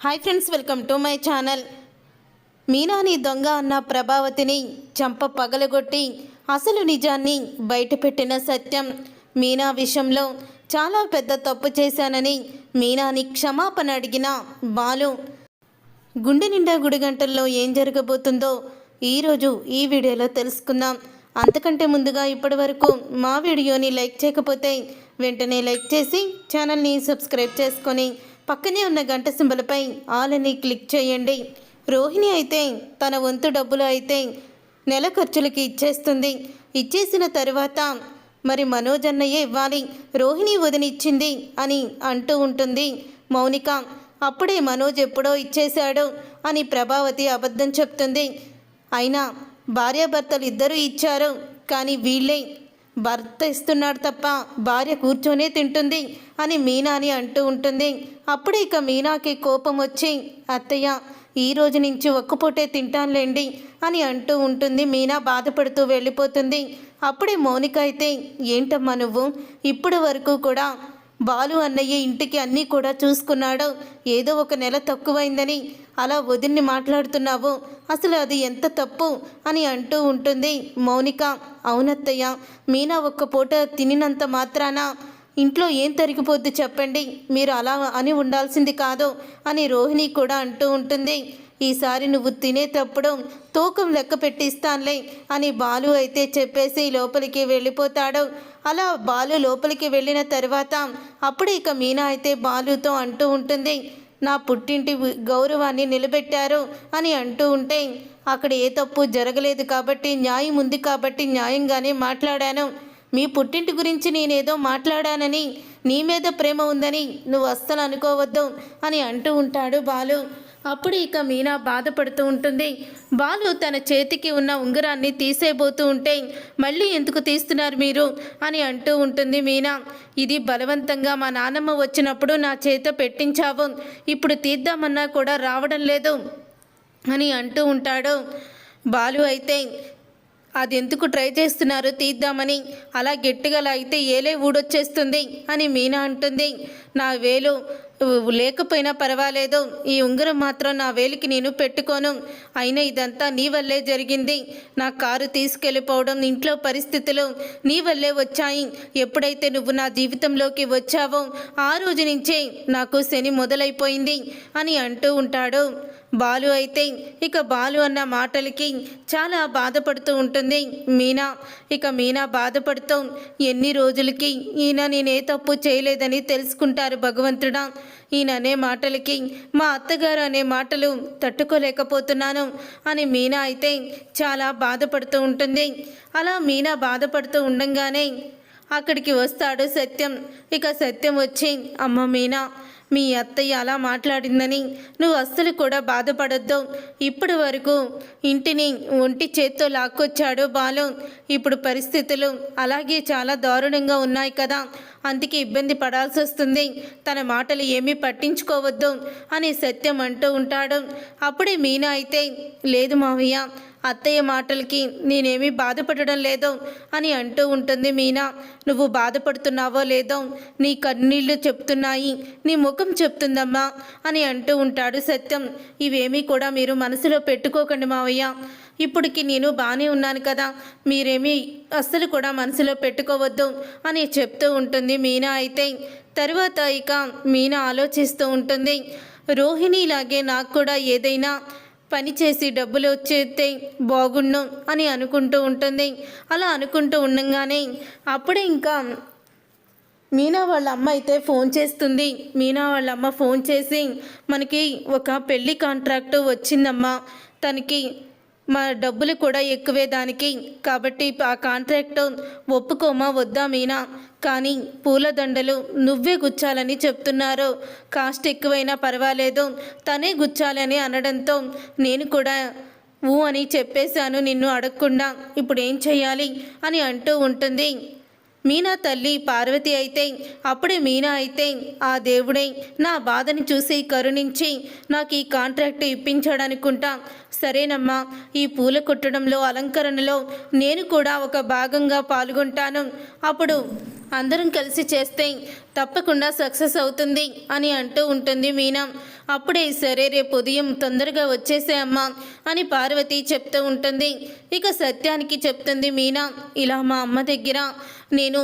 Hi friends welcome to my channel మీనాని దొంగ అన్న ప్రభావతిని చంప పగలగొట్టి అసలు నిజాన్ని బయటపెట్టిన సత్యం. మీనా విషయంలో చాలా పెద్ద తప్పు చేశానని మీనాని క్షమాపణ అడిగిన బాలు. గుండె నిండా గుడి గంటల్లో ఏం జరగబోతుందో ఈరోజు ఈ వీడియోలో తెలుసుకుందాం. అంతకంటే ముందుగా ఇప్పటి వరకు మా వీడియోని లైక్ చేయకపోతే వెంటనే లైక్ చేసి ఛానల్ని సబ్స్క్రైబ్ చేసుకొని పక్కనే ఉన్న గంట సింబలపై ఆల్ అని క్లిక్ చేయండి. రోహిణి అయితే తన వంతు డబ్బులు అయితే నెల ఖర్చులకి ఇచ్చేస్తుంది. ఇచ్చేసిన తరువాత మరి మనోజ్ అన్నయ్యే ఇవ్వాలి. రోహిణి వదినిచ్చింది అని అంటూ ఉంటుంది. మౌనిక అప్పుడే మనోజ్ ఎప్పుడో ఇచ్చేశాడు అని ప్రభావతి అబద్ధం చెప్తుంది. అయినా భార్యాభర్తలు ఇద్దరూ ఇచ్చారు కానీ వీళ్ళే భర్త ఇస్తున్నాడు తప్ప భార్య కూర్చొనే తింటుంది అని మీనా అని అంటూ ఉంటుంది. అప్పుడే ఇక మీనాకి కోపం వచ్చి అత్తయ్య ఈ రోజు నుంచి ఒక్కపూటే తింటానులేండి అని అంటూ ఉంటుంది. మీనా బాధపడుతూ వెళ్ళిపోతుంది. అప్పుడే మౌనిక అయితే ఏంటమ్మా నువ్వు? ఇప్పటి వరకు కూడా బాలు అన్నయ్య ఇంటికి అన్నీ కూడా చూసుకున్నాడు. ఏదో ఒక నెల తక్కువైందని. అలా వదిన్ని మాట్లాడుతున్నావు. అసలు అది ఎంత తప్పు? అని అంటూ ఉంటుంది మౌనిక. అవునత్తయ్య మీనా ఒక్క పూట తినినంత మాత్రాన? ఇంట్లో ఏం తరిగిపోద్ది చెప్పండి. మీరు అలా అని ఉండాల్సింది కాదు అని రోహిణి కూడా అంటూ ఉంటుంది. ఈసారి నువ్వు తినేటప్పుడు తూకం లెక్క పెట్టిస్తానులే అని బాలు అయితే చెప్పేసి లోపలికి వెళ్ళిపోతాడు. అలా బాలు లోపలికి వెళ్ళిన తర్వాత అప్పుడు ఇక మీనా అయితే బాలుతో అంటూ ఉంటుంది నా పుట్టింటి గౌరవాన్ని నిలబెట్టారు అని అంటూ ఉంటే అక్కడ ఏ తప్పు జరగలేదు కాబట్టి న్యాయం ఉంది కాబట్టి న్యాయంగానే మాట్లాడాను. మీ పుట్టింటి గురించి నేనేదో మాట్లాడానని నీ మీద ప్రేమ ఉందని నువ్వు అస్సలు అనుకోవద్దు అని అంటూ ఉంటాడు బాలు. అప్పుడు ఇక మీనా బాధపడుతూ ఉంటుంది. బాలు తన చేతికి ఉన్న ఉంగరాన్ని తీసేయబోతూ ఉంటే మళ్ళీ ఎందుకు తీస్తున్నారు మీరు? అని అంటూ ఉంటుంది మీనా. ఇది బలవంతంగా మా నాన్నమ్మ వచ్చినప్పుడు నా చేత పెట్టించావు. ఇప్పుడు తీద్దామన్నా కూడా రావడం లేదు అని అంటూ ఉంటాడు బాలు అయితే. అది ఎందుకు ట్రై చేస్తున్నారు తీద్దామని? అలా గట్టిగా లాగితే ఏలే ఊడొచ్చేస్తుంది అని మీనా అంటుంది. నా వేలు లేకపోయినా పర్వాలేదు. ఈ ఉంగరం మాత్రం నా వేలికి నేను పెట్టుకోను. అయినా ఇదంతా నీ వల్లే జరిగింది. నా కారు తీసుకెళ్ళిపోవడం ఇంట్లో పరిస్థితులు నీ వల్లే వచ్చాయి. ఎప్పుడైతే నువ్వు నా జీవితంలోకి వచ్చావో ఆ రోజు నుంచే నాకు శని మొదలైపోయింది అని అంటూ ఉంటాడు. బాలు అయితే ఇక బాలు అన్న మాటలకి చాలా బాధపడుతూ ఉంటుంది. మీనా ఇక మీనా బాధపడుతూ ఎన్ని రోజులకి ఈయన నేనే తప్పు చేయలేదని తెలుసుకుంటారు భగవంతుడా. ఈయన అనే మాటలకి మా అత్తగారు అనే మాటలు తట్టుకోలేకపోతున్నాను అని మీనా అయితే చాలా బాధపడుతూ ఉంటుంది. అలా మీనా బాధపడుతూ ఉండంగానే అక్కడికి వస్తాడు సత్యం. ఇక సత్యం వచ్చి అమ్మ మీనా మీ అత్తయ్య అలా మాట్లాడిందని నువ్వు అస్సలు కూడా బాధపడొద్దు. ఇప్పటి వరకు ఇంటిని ఒంటి చేత్తో లాక్కొచ్చాడు బాలు. ఇప్పుడు పరిస్థితులు అలాగే చాలా దారుణంగా ఉన్నాయి కదా. అందుకే ఇబ్బంది పడాల్సి వస్తుంది. తన మాటలు ఏమీ పట్టించుకోవద్దు అని సత్యం అంటూ ఉంటాడు. అప్పుడే మీనా అయితే లేదు మావయ్య అత్తయ్య మాటలకి నేనేమీ బాధపడడం లేదు అని అంటూ ఉంటుంది మీనా. నువ్వు బాధపడుతున్నావో లేదో నీ కన్నీళ్ళు చెప్తున్నాయి నీ ముఖం చెప్తుందమ్మా అని అంటూ ఉంటాడు సత్యం. ఇవేమీ కూడా మీరు మనసులో పెట్టుకోకండి మావయ్య. ఇప్పటికి నేను బాగానే ఉన్నాను కదా మీరేమీ అస్సలు కూడా మనసులో పెట్టుకోవద్దు అని చెప్తూ ఉంటుంది మీనా. అయితే తరువాత ఇక మీనా ఆలోచిస్తూ ఉంటుంది రోహిణిలాగే నాకు కూడా ఏదైనా పని చేసి డబ్బులు వచ్చేస్తే బాగుండు అని అనుకుంటూ ఉంటుంది. అలా అనుకుంటూ ఉండగానే అప్పుడే ఇంకా మీనా వాళ్ళ అమ్మ అయితే ఫోన్ చేస్తుంది. మీనా వాళ్ళ అమ్మ ఫోన్ చేసి మనకి ఒక పెళ్ళి కాంట్రాక్ట్ వచ్చిందమ్మా. తనకి మా డబ్బులు కూడా ఎక్కువే దానికి. కాబట్టి ఆ కాంట్రాక్ట్ ఒప్పుకోమా వద్దా మీనా? కానీ పూలదండలు నువ్వే గుచ్చాలని చెప్తున్నారు. కాస్ట్ ఎక్కువైనా పర్వాలేదు. తనే గుచ్చాలని అనడంతో నేను కూడా ఊ అని చెప్పేశాను నిన్ను అడగకుండా. ఇప్పుడు ఏం చేయాలి అని అంటూ ఉంటుంది. మీనా తల్లి పార్వతి అయితే అప్పుడే మీనా అయితే ఆ దేవుడే నా బాధని చూసి కరుణించి నాకు ఈ కాంట్రాక్ట్ ఇప్పించాడనుకుంటా. సరేనమ్మా ఈ పూల కుట్టడంలో అలంకరణలో నేను కూడా ఒక భాగంగా పాల్గొంటాను. అప్పుడు అందరం కలిసి చేస్తే తప్పకుండా సక్సెస్ అవుతుంది అని అంటూ ఉంటుంది మీనా. అప్పుడే సరే రేపు ఉదయం తొందరగా వచ్చేసే అమ్మా అని పార్వతి చెప్తూ ఉంటుంది. ఇక సత్యానికి చెప్తుంది మీనా ఇలా మా అమ్మ దగ్గర నేను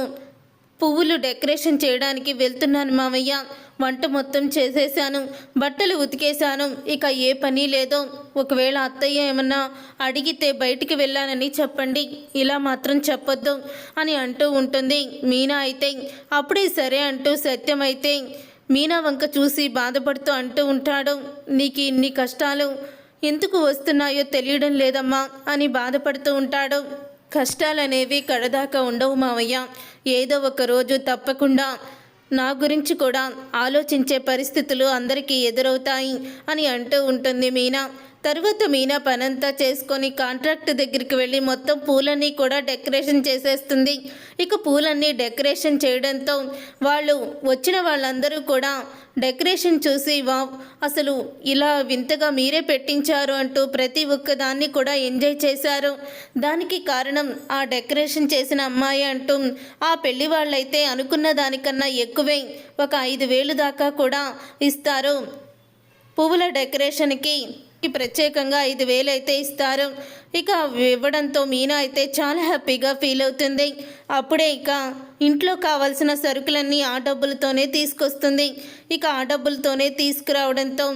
పువ్వులు డెకరేషన్ చేయడానికి వెళ్తున్నాను మామయ్య వంట మొత్తం చేసేసాను బట్టలు ఉతికేశాను. ఇక ఏ పని లేదో ఒకవేళ అత్తయ్య ఏమన్నా అడిగితే బయటికి వెళ్ళానని చెప్పండి. ఇలా మాత్రం చెప్పొద్దు అని అంటూ ఉంటుంది. మీనా అయితే అప్పుడే సరే అంటూ సత్యం అయితే మీనా వంక చూసి బాధపడుతూ అంటూ ఉంటాడు. నీకు ఇన్ని కష్టాలు ఎందుకు వస్తున్నాయో తెలియడం లేదమ్మా అని బాధపడుతూ ఉంటాడు. కష్టాలనేవి కడదాకా ఉండవు మావయ్య. ఏదో ఒక రోజు తప్పకుండా నా గురించి కూడా ఆలోచించే పరిస్థితులు అందరికీ ఎదురవుతాయి అని అంటూ ఉంటుంది మీనా. తర్వాత మీనా పనంతా చేసుకొని కాంట్రాక్ట్ దగ్గరికి వెళ్ళి మొత్తం పూలన్నీ కూడా డెకరేషన్ చేసేస్తుంది. ఇక పూలన్నీ డెకరేషన్ చేయడంతో వాళ్ళు వచ్చిన వాళ్ళందరూ కూడా డెకరేషన్ చూసి వా అసలు ఇలా వింతగా మీరే పెట్టించారు అంటూ ప్రతి ఒక్కదాన్ని కూడా ఎంజాయ్ చేశారు. దానికి కారణం ఆ డెకరేషన్ చేసిన అమ్మాయి అంటూ ఆ పెళ్ళి వాళ్ళైతే అనుకున్న దానికన్నా ఎక్కువే. ఒక ఐదు వేలు దాకా కూడా ఇస్తారు. పువ్వుల డెకరేషన్కి ప్రత్యేకంగా ఐదు వేలు అయితే ఇస్తారు. ఇక ఇవ్వడంతో మీనా అయితే చాలా హ్యాపీగా ఫీల్ అవుతుంది. అప్పుడే ఇక ఇంట్లో కావాల్సిన సరుకులన్నీ ఆ డబ్బులతోనే తీసుకొస్తుంది. ఇక ఆ డబ్బులతోనే తీసుకురావడంతో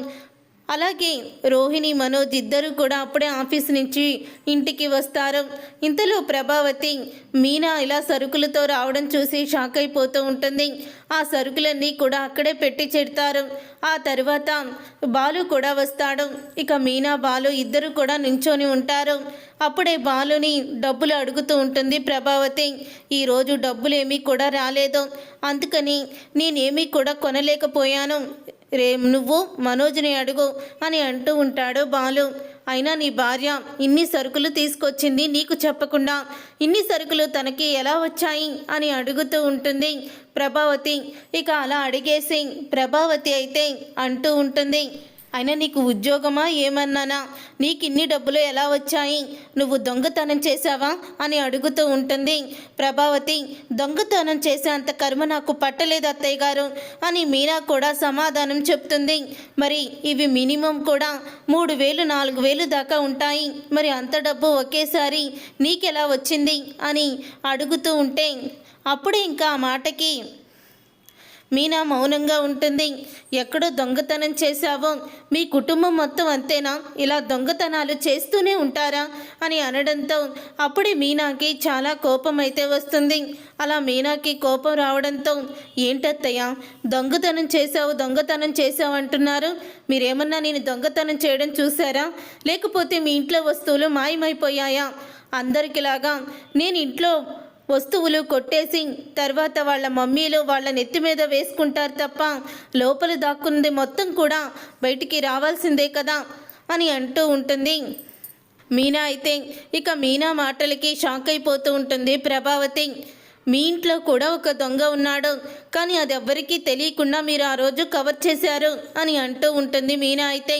అలాగే రోహిణి మనోజ్ ఇద్దరు కూడా అప్పుడే ఆఫీస్ నుంచి ఇంటికి వస్తారు. ఇంతలో ప్రభావతి మీనా ఇలా సరుకులతో రావడం చూసి షాక్ అయిపోతూ ఉంటుంది. ఆ సరుకులన్నీ కూడా అక్కడే పెట్టి చెడతారు ఆ తర్వాత బాలు కూడా వస్తాడు. ఇక మీనా బాలు ఇద్దరు కూడా నించొని ఉంటారు. అప్పుడే బాలుని డబ్బులు అడుగుతూ ఉంటుంది ప్రభావతి. ఈరోజు డబ్బులేమీ కూడా రాలేదు. అందుకని నేనేమీ కూడా కొనలేకపోయాను. రేం నువ్వు మనోజ్ని అడుగు అని అంటూ ఉంటాడు బాలు. అయినా నీ భార్య ఇన్ని సరుకులు తీసుకొచ్చింది నీకు చెప్పకుండా ఇన్ని సరుకులు తనకి ఎలా వచ్చాయి అని అడుగుతూ ఉంటుంది ప్రభావతి. ఇక అలా అడిగేసి ప్రభావతి అయితే అంటూ ఉంటుంది. అయినా నీకు ఉద్యోగమా? ఏమన్నానా? నీకు ఇన్ని డబ్బులు ఎలా వచ్చాయి? నువ్వు దొంగతనం చేశావా? అని అడుగుతూ ఉంటుంది. ప్రభావతి దొంగతనం చేసే అంత కర్మ నాకు పట్టలేదు అత్తయ్య గారు అని మీనా కూడా సమాధానం చెప్తుంది. మరి ఇవి మినిమం కూడా మూడు వేలు నాలుగు వేలు దాకా ఉంటాయి. మరి అంత డబ్బు ఒకేసారి నీకెలా వచ్చింది? అని అడుగుతూ ఉంటే అప్పుడు ఇంకా ఆ మాటకి మీనా మౌనంగా ఉంటుంది. ఎక్కడో దొంగతనం చేశావో? మీ కుటుంబం మొత్తం అంతేనా? ఇలా దొంగతనాలు చేస్తూనే ఉంటారా? అని అనడంతో అప్పుడే మీనాకి చాలా కోపం అయితే వస్తుంది. అలా మీనాకి కోపం రావడంతో ఏంటత్తయ్య దొంగతనం చేశావు దొంగతనం చేశావు అంటున్నారు. మీరేమన్నా నేను దొంగతనం చేయడం చూసారా లేకపోతే మీ ఇంట్లో వస్తువులు మాయమైపోయాయా? అందరికిలాగా నేను ఇంట్లో వస్తువులు కొట్టేసి తర్వాత వాళ్ళ మమ్మీలు వాళ్ళ నెత్తి మీద వేసుకుంటారు తప్ప లోపల దాక్కుంది మొత్తం కూడా బయటికి రావాల్సిందే కదా అని అంటూ ఉంటుంది. మీనా అయితే ఇక మీనా మాటలకి షాక్ అయిపోతూ ఉంటుంది. ప్రభావతి మీ ఇంట్లో కూడా ఒక దొంగ ఉన్నాడు కానీ అది ఎవ్వరికీ తెలియకుండా మీరు ఆ రోజు కవర్ చేశారు అని అంటూ ఉంటుంది మీనా అయితే.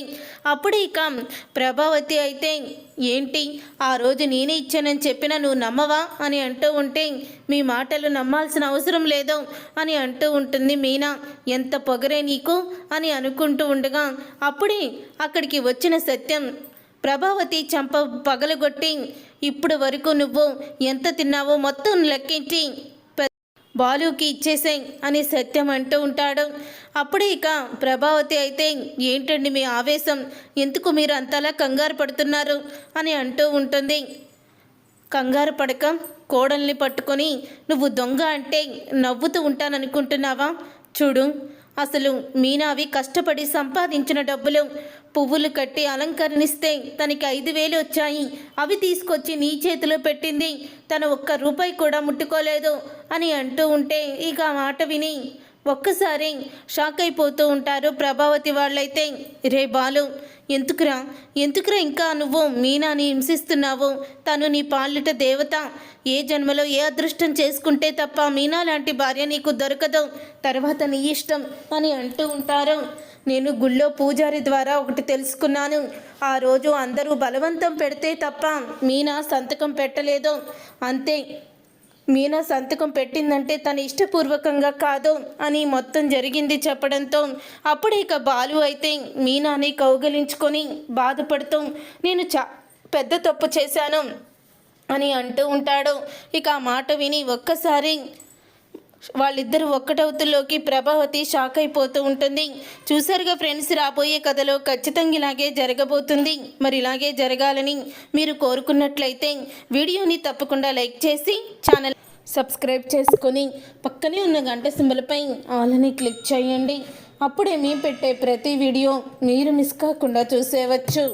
అప్పుడు ఇక ప్రభావతి అయితే ఏంటి? ఆ రోజు నేనే ఇచ్చానని చెప్పినా నువ్వు నమ్మవా? అని అంటూ ఉంటే మీ మాటలు నమ్మాల్సిన అవసరం లేదు అని అంటూ ఉంటుంది మీనా. ఎంత పొగరే నీకు? అని అనుకుంటూ ఉండగా అప్పుడే అక్కడికి వచ్చిన సత్యం ప్రభావతి చంప పగలగొట్టి ఇప్పుడు వరకు నువ్వు ఎంత తిన్నావో మొత్తం లెక్కించి బాలుకి ఇచ్చేసాయి అని సత్యం అంటూ ఉంటాడు. అప్పుడే ఇక ప్రభావతి అయితే ఏంటండి మీ ఆవేశం? ఎందుకు మీరు అంతలా కంగారు పడుతున్నారు? అని అంటూ ఉంటుంది. కంగారు పడక కోడల్ని పట్టుకొని నువ్వు దొంగ అంటే నవ్వుతూ ఉంటాననుకుంటున్నావా? చూడు అసలు మీనావి కష్టపడి సంపాదించిన డబ్బులు పువ్వులు కట్టి అలంకరణిస్తే తనకి ఐదు వేలు వచ్చాయి. అవి తీసుకొచ్చి నీ చేతిలో పెట్టింది. తను ఒక్క రూపాయి కూడా ముట్టుకోలేదు అని అంటూ ఉంటే ఇక మాట విని ఒక్కసారి షాక్ అయిపోతూ ఉంటారు ప్రభావతి వాళ్ళైతే రే బాలు ఎందుకురా? ఎందుకురా ఇంకా నువ్వు మీనాని హింసిస్తున్నావు? తను నీ పాలిట దేవత. ఏ జన్మలో ఏ అదృష్టం చేసుకుంటే తప్ప మీనా లాంటి భార్య నీకు దొరకదు. తర్వాత నీ ఇష్టం అని అంటూ ఉంటారు. నేను గుళ్ళో పూజారి ద్వారా ఒకటి తెలుసుకున్నాను. ఆ రోజు అందరూ బలవంతం పెడితే తప్ప మీనా సంతకం పెట్టలేదు. అంతే మీనా సంతకం పెట్టిందంటే తన ఇష్టపూర్వకంగా కాదు అని మొత్తం జరిగింది చెప్పడంతో అప్పుడు ఇక బాలు అయితే మీనాని కౌగలించుకొని బాధపడుతూ నేను చా పెద్ద తప్పు చేశాను అని అంటూ ఉంటాడు. ఇక ఆ మాట విని ఒక్కసారి వాళ్ళిద్దరూ ఒక్కటవుతుల్లోకి ప్రభావతి షాక్ అయిపోతూ ఉంటుంది. చూసారుగా ఫ్రెండ్స్ రాబోయే కథలో ఖచ్చితంగా ఇలాగే జరగబోతుంది. మరి ఇలాగే జరగాలని మీరు కోరుకున్నట్లయితే వీడియోని తప్పకుండా లైక్ చేసి ఛానల్ సబ్స్క్రైబ్ చేసుకొని పక్కనే ఉన్న గంట సింబల్పై ఆలని క్లిక్ చేయండి. అప్పుడే మీ పెట్టే ప్రతి వీడియో మీరు మిస్ కాకుండా చూసేవచ్చు.